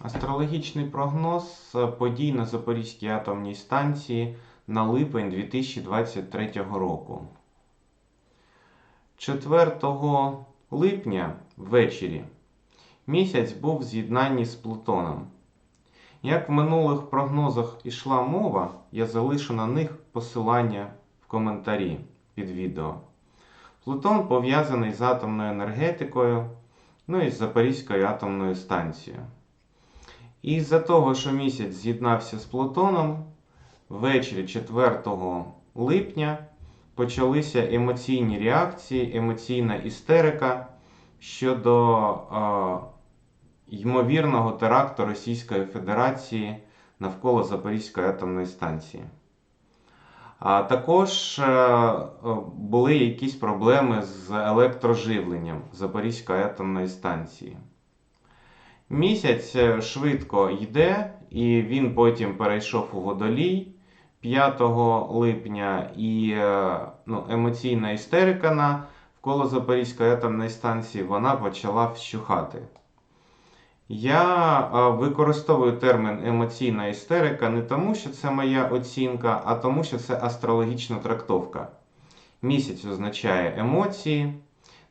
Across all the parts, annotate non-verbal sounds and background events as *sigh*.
Астрологічний прогноз е, подій на Запорізькій атомній станції на липень 2023 року. 4 липня ввечері місяць був в з'єднанні з Плутоном. Як в минулих прогнозах ішла мова, я залишу на них посилання в коментарі під відео. Плутон пов'язаний з атомною енергетикою, ну і з Запорізькою атомною станцією. І з-за того, що місяць з'єднався з Плутоном, ввечері 4 липня почалися емоційні реакції, емоційна істерика щодо е, ймовірного теракту Російської Федерації навколо Запорізької атомної станції. А також е, були якісь проблеми з електроживленням Запорізької атомної станції. Місяць е, швидко йде, і він потім перейшов у водолій 5 липня, і е, ну, емоційна істерика навколо Запорізької атомної станції вона почала вщухати. Я е, використовую термін емоційна істерика не тому, що це моя оцінка, а тому, що це астрологічна трактовка. Місяць означає емоції.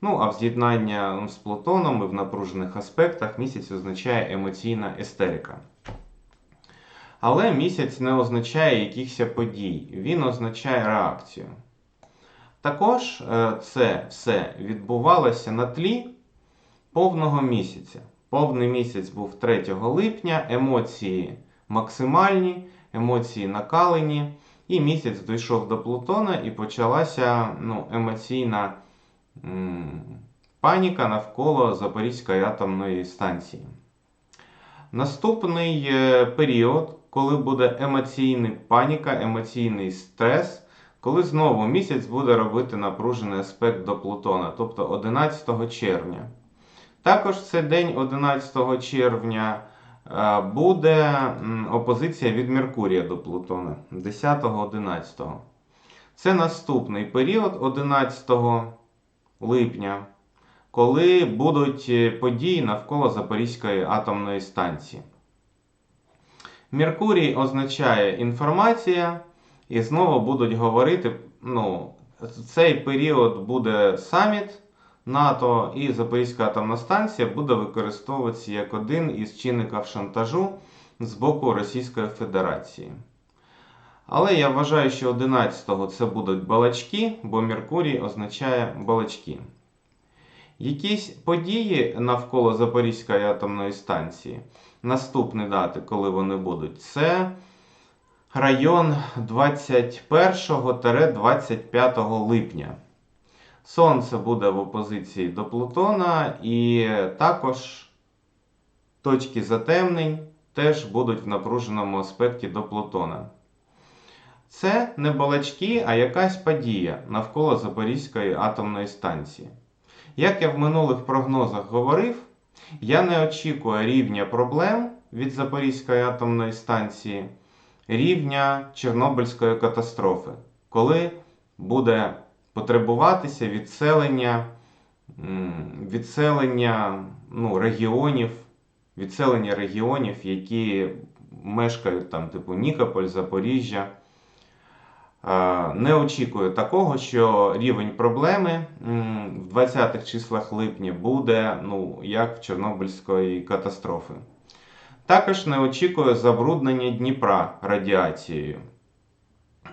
Ну, а в з'єднання з Плутоном і в напружених аспектах місяць означає емоційна естерика. Але місяць не означає якихось подій, він означає реакцію. Також е, це все відбувалося на тлі повного місяця. Повний місяць був 3 липня, емоції максимальні, емоції накалені, і місяць дійшов до Плутона і почалася ну, емоційна паніка навколо Запорізької атомної станції. Наступний е, період, коли буде емоційна паніка, емоційний стрес, коли знову місяць буде робити напружений аспект до Плутона, тобто 11 червня. Також цей день 11 червня е, буде опозиція від Меркурія до Плутона 10-11. Це наступний період 11 липня, коли будуть е, події навколо Запорізької атомної станції. Меркурій означає інформація, і знову будуть говорити, ну, цей період буде саміт НАТО і Запорізька атомна станція буде використовуватися як один із чинників шантажу з боку Російської Федерації. Але я вважаю, що 11-го це будуть балачки, бо Меркурій означає балачки. Якісь події навколо Запорізької атомної станції, наступні дати, коли вони будуть, це район 21-25 липня. Сонце буде в опозиції до Плутона, і також точки затемнень теж будуть в напруженому аспекті до Плутона. Це не балачки, а якась подія навколо Запорізької атомної станції. Як я в минулих прогнозах говорив, я не очікую рівня проблем від Запорізької атомної станції, рівня Чорнобильської катастрофи, коли буде потребуватися відселення відселення ну, регіонів, відселення регіонів, які мешкають там, типу Нікополь, Запоріжжя. Не очікую такого, що рівень проблеми в 20-х числах липня буде ну, як в Чорнобильської катастрофи. Також не очікую забруднення Дніпра радіацією.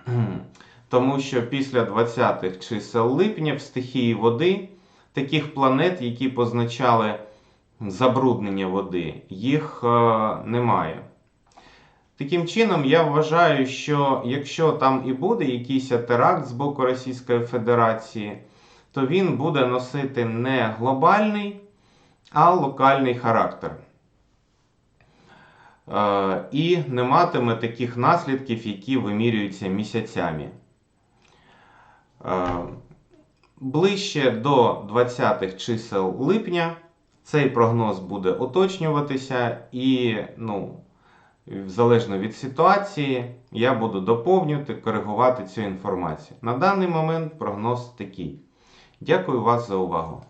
*clears throat* Тому що після 20-х чисел липня в стихії води таких планет, які позначали забруднення води, їх е, немає. Таким чином, я вважаю, що якщо там і буде якийсь теракт з боку Російської Федерації, то він буде носити не глобальний, а локальний характер. Е, і не матиме таких наслідків, які вимірюються місяцями. Е, ближче до 20-х чисел липня цей прогноз буде уточнюватися і, ну, залежно від ситуації, я буду доповнювати, коригувати цю інформацію. На даний момент прогноз такий. Дякую вас за увагу.